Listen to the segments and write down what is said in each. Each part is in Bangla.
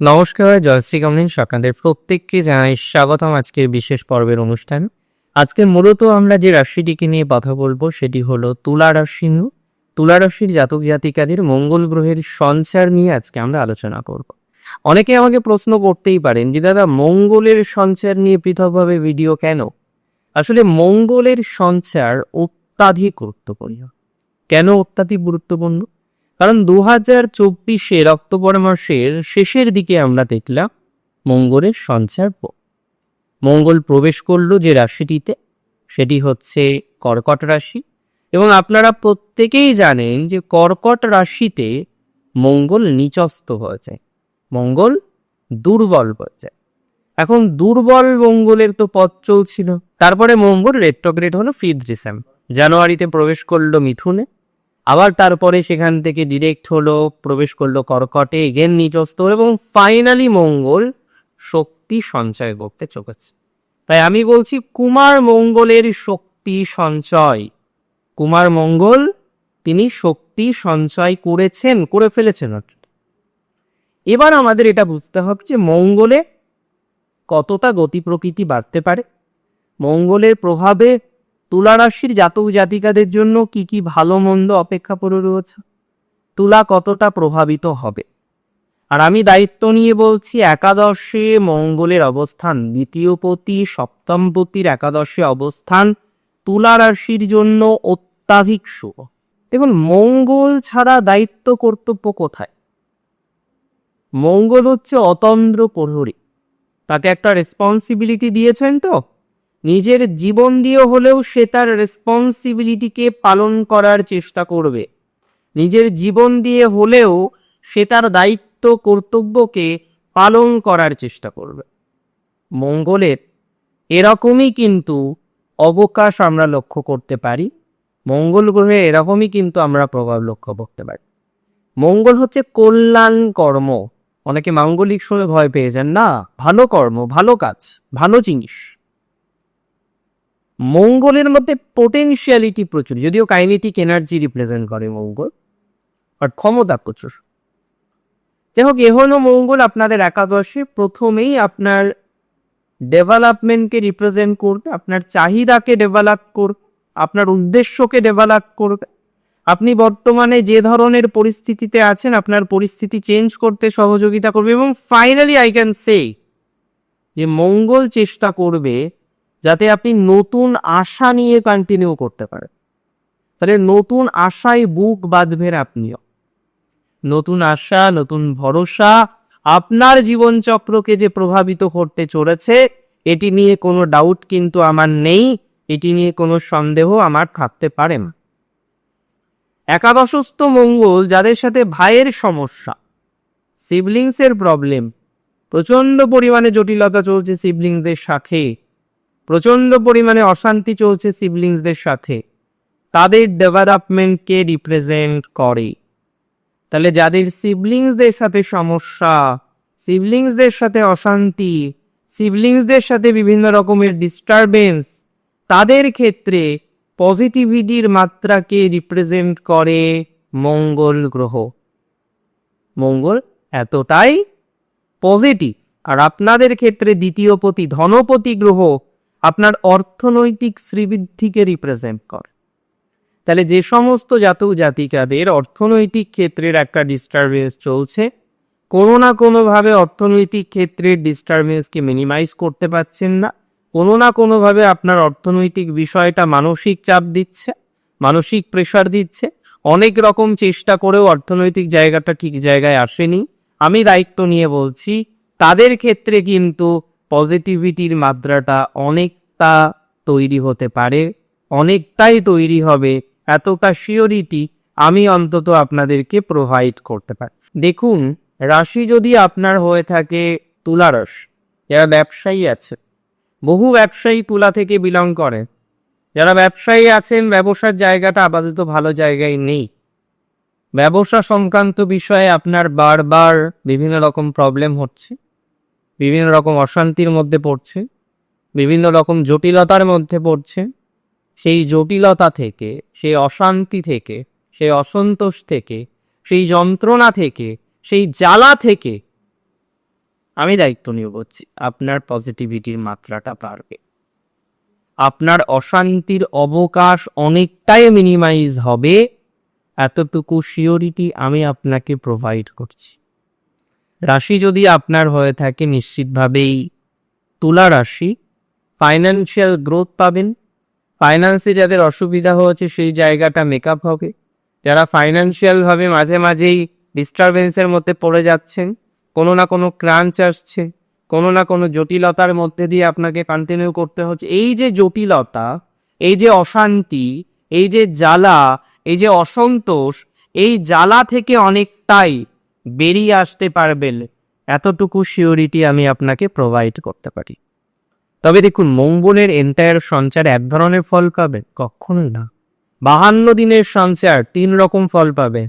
নমস্কার জয়শ্রী কামলিন আপনাদের প্রত্যেককে জানাই স্বাগতম আজকের বিশেষ পর্বের অনুষ্ঠান। আজকে মূলত আমরা যে রাশিটিকে নিয়ে কথা বলব, সেটি হলো তুলা রাশি। তুলা রাশির জাতক জাতিকাদের মঙ্গল গ্রহের সঞ্চার নিয়ে আজকে আমরা আলোচনা করব। অনেকে আমাকে প্রশ্ন করতেই পারেন যে, দাদা, মঙ্গলের সঞ্চার নিয়ে পৃথকভাবে ভিডিও কেন? আসলে মঙ্গলের সঞ্চার অত্যাধিক গুরুত্বপূর্ণ। কেন অত্যাধিক গুরুত্বপূর্ণ? কারণ দু হাজার চব্বিশের অক্টোবর মাসের শেষের দিকে আমরা দেখলাম মঙ্গলের সঞ্চার মঙ্গল প্রবেশ করল যে রাশিটিতে, সেটি হচ্ছে কর্কট রাশি। এবং আপনারা প্রত্যেকেই জানেন যে কর্কট রাশিতে মঙ্গল নিচস্ত যায়। মঙ্গল দুর্বল হয়ে যায়। এখন দুর্বল মঙ্গলের তো পথ চলছিল। তারপরে মঙ্গল রেট্রোগ্রেড হলো ফিফথ ডিসেম্বর জানুয়ারিতে প্রবেশ করল মিথুনে। আবার তারপরে সেখান থেকে ডিরেক্ট হলো, প্রবেশ করল কর্কটে এগেন নিচস্ত এবং ফাইনালি মঙ্গল শক্তি সঞ্চয় করতে চলেছে। তাই আমি বলছি কুমার মঙ্গলের শক্তি সঞ্চয়। কুমার মঙ্গল, তিনি শক্তি সঞ্চয় করেছেন, করে ফেলেছেন। এবার আমাদের এটা বুঝতে হবে যে মঙ্গলে কতটা গতি প্রকৃতি বাড়তে পারে। মঙ্গলের প্রভাবে তুলা রাশির জাতক জাতিকাদের জন্য কি কি ভালো মন্দ অপেক্ষা করে রয়েছে? তুলা কতটা প্রভাবিত হবে? আর আমি দায়িত্ব নিয়ে বলছি, একাদশে মঙ্গলের অবস্থান দ্বিতীয় পতি সপ্তম পতির একাদশে অবস্থান তুলা রাশির জন্য অত্যাধিক শুভ। দেখুন, মঙ্গল ছাড়া দায়িত্ব কর্তব্য কোথায়? মঙ্গল হচ্ছে অতন্দ্র প্রহরী। তাকে একটা রেসপন্সিবিলিটি দিয়েছেন তো নিজের জীবন দিয়ে হলেও সে তার রেসপন্সিবিলিটিকে পালন করার চেষ্টা করবে। নিজের জীবন দিয়ে হলেও সে তার দায়িত্ব, কর্তব্যকে পালন করার চেষ্টা করবে। মঙ্গলের এরকমই কিন্তু অবকাশ আমরা লক্ষ্য করতে পারি। মঙ্গল গ্রহে এরকমই কিন্তু আমরা প্রভাব লক্ষ্য করতে পারি। মঙ্গল হচ্ছে কল্যাণ কর্ম। অনেকে মাঙ্গলিক শুনে ভয় পেয়ে যান, না, ভালো কর্ম, ভালো কাজ, ভালো জিনিস। মঙ্গলের মধ্যে পোটেনশিয়ালিটি প্রচুর। যদিও কাইনেটিক এনার্জি রিপ্রেজেন্ট করে মঙ্গল বাট ক্ষমতা প্রচুর। যাই হোক এহনো মঙ্গল আপনাদের একাদশে। প্রথমেই আপনার ডেভেলপমেন্টকে রিপ্রেজেন্ট করবে, আপনার চাহিদাকে ডেভেলপ করবে, আপনার উদ্দেশ্যকে ডেভেলপ করবে। আপনি বর্তমানে যে ধরনের পরিস্থিতিতে আছেন, আপনার পরিস্থিতি চেঞ্জ করতে সহযোগিতা করবে। এবং ফাইনালি আই ক্যান সে যে মঙ্গল চেষ্টা করবে যাতে আপনি নতুন আশা নিয়ে কন্টিনিউ করতে পারেন। তাহলে নতুন আশায় বুক বাঁধবেন আপনিও। নতুন আশা, নতুন ভরসা, আপনার জীবনচক্রকে যে প্রভাবিত করতে চলেছে, এটি নিয়ে কোনো ডাউট কিন্তু আমার নেই, এটি নিয়ে কোনো সন্দেহ আমার থাকতে পারে না। একাদশস্থ মঙ্গল যাদের সাথে ভাইয়ের সমস্যা সিবলিংসের প্রবলেম প্রচণ্ড পরিমাণে জটিলতা চলছে সিবলিংসদের সাথে। প্রচণ্ড পরিমাণে অশান্তি চলছে সিবলিংসদের সাথে। তাদের ডেভেলপমেন্টকে রিপ্রেজেন্ট করে। তাহলে যাদের সিবলিংসদের সাথে সমস্যা সিবলিংসদের সাথে অশান্তি সিবলিংসদের সাথে বিভিন্ন রকমের ডিস্টারবেন্স তাদের ক্ষেত্রে পজিটিভিটির মাত্রাকে রিপ্রেজেন্ট করে মঙ্গল গ্রহ। মঙ্গল এতটাই পজিটিভ আর আপনাদের ক্ষেত্রে দ্বিতীয় পতি, ধনপতি গ্রহ আপনার অর্থনৈতিক শ্রীবৃদ্ধিকে রিপ্রেজেন্ট করে। তাহলে যে সমস্ত জাতক জাতিকাদের অর্থনৈতিক ক্ষেত্রের একটা ডিস্টারবেন্স চলছে, কোনো না কোনোভাবে অর্থনৈতিক ক্ষেত্রের ডিস্টারবেন্সকে মিনিমাইজ করতে পারছেন না, কোনো না কোনোভাবে আপনার অর্থনৈতিক বিষয়টা মানসিক চাপ দিচ্ছে, মানসিক প্রেশার দিচ্ছে, অনেক রকম চেষ্টা করেও অর্থনৈতিক জায়গাটা ঠিক জায়গায় আসেনি। আমি দায়িত্ব নিয়ে বলছি, তাদের ক্ষেত্রে কিন্তু পজিটিভিটির মাত্রাটা অনেকটা তৈরি হতে পারে, অনেকটাই তৈরি হবে, এতটা শিওরিটি আমি অন্তত আপনাদেরকে প্রোভাইড করতে পারি। দেখুন, রাশি যদি আপনার হয়ে থাকে তুলা রাশি, যারা ব্যবসায়ী আছে, বহু ব্যবসায়ী তুলা থেকে বিলং করে, যারা ব্যবসায়ী আছেন, ব্যবসার জায়গাটা আপাতত ভালো জায়গায় নেই। ব্যবসা সংক্রান্ত বিষয়ে আপনার বারবার বিভিন্ন রকম প্রবলেম হচ্ছে। বিভিন্ন রকম অশান্তির মধ্যে পড়ছে, বিভিন্ন রকম জটিলতার মধ্যে পড়ছে। সেই জটিলতা থেকে, সেই অশান্তি থেকে, সেই অসন্তোষ থেকে, সেই যন্ত্রণা থেকে, সেই জ্বালা থেকে আমি দায়িত্ব নিয়ে বলছি, আপনার পজিটিভিটির মাত্রাটা বাড়বে। আপনার অশান্তির অবকাশ অনেকটাই মিনিমাইজ হবে। এতটুকু শিওরিটি আমি আপনাকে প্রোভাইড করছি। রাশি যদি আপনার হয়ে থাকে, নিশ্চিতভাবেই তুলা রাশি। ফাইন্যান্সিয়াল গ্রোথ পাবেন। ফাইন্যান্সে যাদের অসুবিধা হয়েছে, সেই জায়গাটা মেকআপ হবে। যারা ফাইন্যান্সিয়ালভাবে মাঝে মাঝেই ডিস্টারবেন্সের মধ্যে পড়ে যাচ্ছেন, কোনো না কোনো ক্রাঞ্চ আসছে, কোনো না কোনো জটিলতার মধ্যে দিয়ে আপনাকে কন্টিনিউ করতে হচ্ছে। এই যে জটিলতা, এই যে অশান্তি, এই যে জ্বালা, এই যে অসন্তোষ, এই জ্বালা থেকে অনেকটাই বেরিয়ে আসতে পারবেন। এতটুকু সিওরিটি আমি আপনাকে প্রোভাইড করতে পারি। তবে দেখুন, মঙ্গলের এন্টায়ার সঞ্চার এক ধরনের ফল পাবে? কখনোই না। বাহান্ন দিনের সঞ্চার তিন রকম ফল পাবে।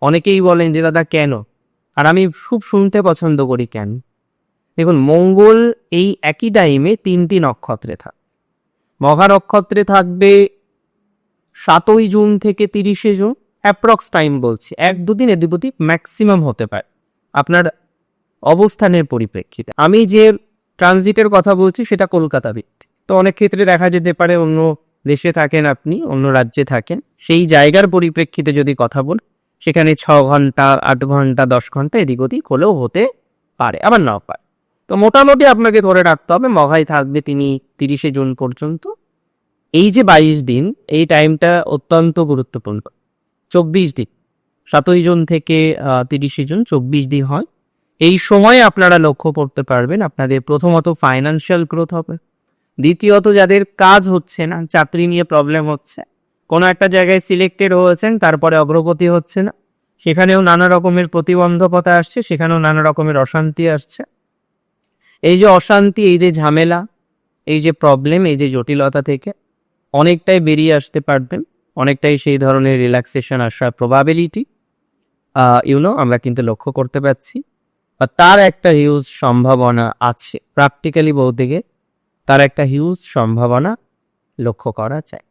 অনেকেই বলেন যে, দাদা, কেন? আর আমি খুব শুনতে পছন্দ করি কেন? দেখুন, মঙ্গল এই একই টাইমে তিনটি নক্ষত্রে থাকে। মঘা নক্ষত্রে থাকবে সাতই জুন থেকে তিরিশে জুন। অ্যাপ্রক্স টাইম বলছি, এক দুদিন এদিপতি ম্যাক্সিমাম হতে পারে। আপনার অবস্থানের পরিপ্রেক্ষিতে। আমি যে ট্রানজিটের কথা বলছি, সেটা কলকাতা ভিত্তিক। তো অনেক ক্ষেত্রে দেখা যেতে পারে অন্য দেশে থাকেন আপনি, অন্য রাজ্যে থাকেন। সেই জায়গার পরিপ্রেক্ষিতে যদি কথা বল, সেখানে ছ ঘণ্টা, আট ঘণ্টা, দশ ঘণ্টা এদিক ওদিক হলেও হতে পারে, আবার নাও পারে। তো মোটামুটি আপনাকে ধরে রাখতে হবে মঘাই থাকবে তিনি তিরিশে জুন পর্যন্ত। এই যে বাইশ দিন, এই টাইমটা অত্যন্ত গুরুত্বপূর্ণ। চব্বিশ দিন। সাতই জুন থেকে তিরিশে জুন চব্বিশ দিন হয়। এই সময় আপনারা লক্ষ্য করতে পারবেন আপনাদের প্রথমত ফাইন্যান্সিয়াল গ্রোথ হবে। দ্বিতীয়ত যাদের কাজ হচ্ছে না, চাকরি নিয়ে প্রবলেম হচ্ছে, কোনো একটা জায়গায় সিলেক্টেড হয়েছেন, তারপরে অগ্রগতি হচ্ছে না, সেখানেও নানা রকমের প্রতিবন্ধকতা আসছে, সেখানেও নানা রকমের অশান্তি আসছে। এই যে অশান্তি, এই যে ঝামেলা, এই যে প্রবলেম এই যে জটিলতা থেকে অনেকটাই বেরিয়ে আসতে পারবেন। অনেকটাই সেই ধরনের রিল্যাক্সেশন আসার প্রবাবিলিটি ইউনো আমরা কিন্তু লক্ষ্য করতে পারছি। বা তার একটা হিউজ সম্ভাবনা আছে। প্র্যাকটিক্যালি বলতে গিয়ে তার একটা হিউজ সম্ভাবনা লক্ষ্য করা যায়।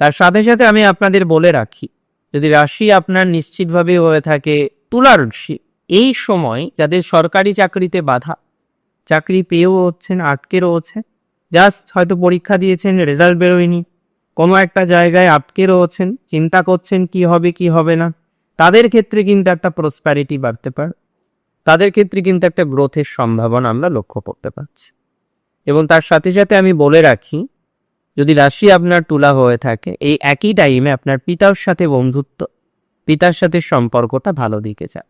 তার সাথে সাথে আমি আপনাদের বলে রাখি, যদি রাশি আপনার নিশ্চিতভাবে হয়ে থাকে তুলা রাশি, এই সময় যাদের সরকারি চাকরিতে বাধা, চাকরি পেয়েও হচ্ছেন, আটকে রয়েছে জাস্ট হয়তো পরীক্ষা দিয়েছেন রেজাল্ট বেরোয়নি কোনো একটা জায়গায় আটকে রয়েছেন, চিন্তা করছেন কি হবে কি হবে না। তাদের ক্ষেত্রে কিন্তু একটা প্রসপ্যারিটি বাড়তে পারে। তাদের ক্ষেত্রে কিন্তু একটা গ্রোথের সম্ভাবনা আমরা লক্ষ্য করতে পারছি। এবং তার সাথে সাথে আমি বলে রাখি, যদি রাশি আপনার তুলা হয়ে থাকে, এই একই টাইমে আপনার পিতার সাথে বন্ধুত্ব, পিতার সাথে সম্পর্কটা ভালো দিকে যায়।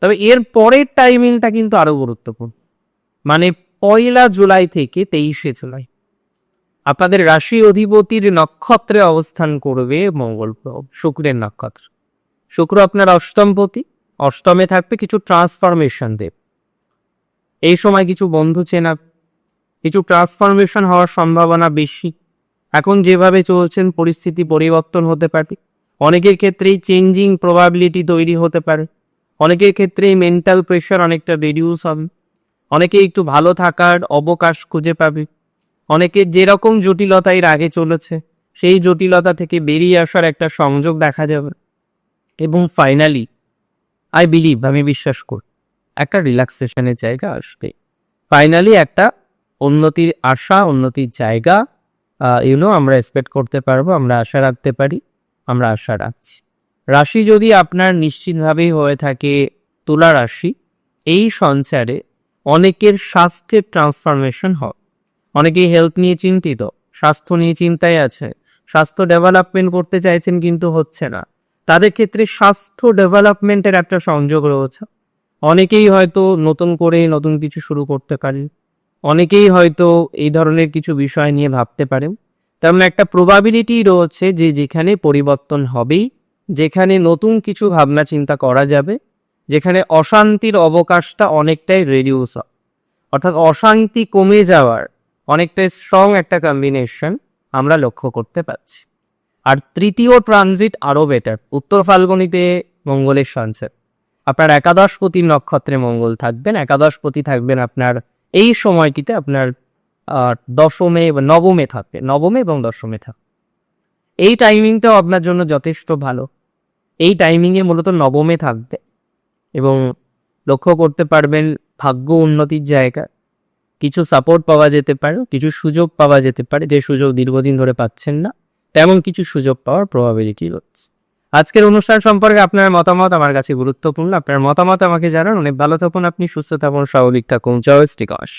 তবে এর পরের টাইমিংটা কিন্তু আরও গুরুত্বপূর্ণ। মানে পয়লা জুলাই থেকে তেইশে জুলাই। আপনাদের রাশি অধিপতির নক্ষত্রে অবস্থান করবে মঙ্গল শুক্রের নক্ষত্র। শুক্র আপনার অষ্টমপতি অষ্টমে থাকবে কিছু ট্রান্সফরমেশন দেব। এই সময় কিছু বন্ধু চেনা, কিছু ট্রান্সফরমেশন হওয়ার সম্ভাবনা বেশি। এখন যেভাবে চলছেন, পরিস্থিতি পরিবর্তন হতে পারে। অনেকের ক্ষেত্রেই চেঞ্জিং প্রবাবিলিটি তৈরি হতে পারে। অনেকের ক্ষেত্রেই মেন্টাল প্রেশার অনেকটা রিডিউস হবে। অনেকে একটু ভালো থাকার অবকাশ খুঁজে পাবে। অনেকের যেরকম জটিলতা এর আগে চলেছে, সেই জটিলতা থেকে বেরিয়ে আসার একটা সংযোগ দেখা যাবে। এবং ফাইনালি আই বিলিভ আমি বিশ্বাস করি, একটা রিল্যাক্সেশনের জায়গা আসবে। ফাইনালি একটা উন্নতির আশা, উন্নতির জায়গা ইউনো আমরা এক্সপেক্ট করতে পারব, আমরা আশা রাখতে পারি, আমরা আশা রাখছি। রাশি যদি আপনার নিশ্চিতভাবেই হয়ে থাকে তুলা রাশি, এই সঞ্চারে অনেকের স্বাস্থ্যের ট্রান্সফরমেশন হয় অনেকেই হেলথ নিয়ে চিন্তিত, স্বাস্থ্য নিয়ে চিন্তায় আছে, স্বাস্থ্য ডেভেলপমেন্ট করতে চাইছেন কিন্তু হচ্ছে না। তাদের ক্ষেত্রে স্বাস্থ্য ডেভেলপমেন্টের একটা সংযোগ রয়েছে। অনেকেই হয়তো নতুন করে নতুন কিছু শুরু করতে পারেন, অনেকেই হয়তো এই ধরনের কিছু বিষয় নিয়ে ভাবতে পারেন। তেমন একটা প্রবাবিলিটি রয়েছে যে যেখানে পরিবর্তন হবেই, যেখানে নতুন কিছু ভাবনা চিন্তা করা যাবে, যেখানে অশান্তির অবকাশটা অনেকটাই রেডিউস হয়। অর্থাৎ অশান্তি কমে যাওয়ার অনেকটাই স্ট্রং একটা কম্বিনেশন আমরা লক্ষ্য করতে পারছি। আর তৃতীয় ট্রানজিট আরও বেটার উত্তর ফাল্গুনিতে মঙ্গলের সঞ্চার আপনার একাদশপতি নক্ষত্রে মঙ্গল থাকবেন, একাদশপতি থাকবেন আপনার এই সময়টিতে আপনার দশমে নবমে থাকবে, নবমে এবং দশমে থাকবে। এই টাইমিংটাও আপনার জন্য যথেষ্ট ভালো। এই টাইমিংয়ে মূলত নবমে থাকবে এবং লক্ষ্য করতে পারবেন ভাগ্য উন্নতির জায়গা। কিছু সাপোর্ট পাওয়া যেতে পারে, কিছু সুযোগ পাওয়া যেতে পারে, যে সুযোগ দীর্ঘদিন ধরে পাচ্ছেন না, তেমন কিছু সুযোগ পাওয়ার প্রবাবিলিটি রয়েছে। আজকের অনুষ্ঠান সম্পর্কে আপনার মতামত আমার কাছে গুরুত্বপূর্ণ। আপনার মতামত আমাকে জানান। অনেক ভালো থাকুন আপনি, সুস্থ থাকুন, স্বাভাবিক থাকুন। জয় শ্রীকশ।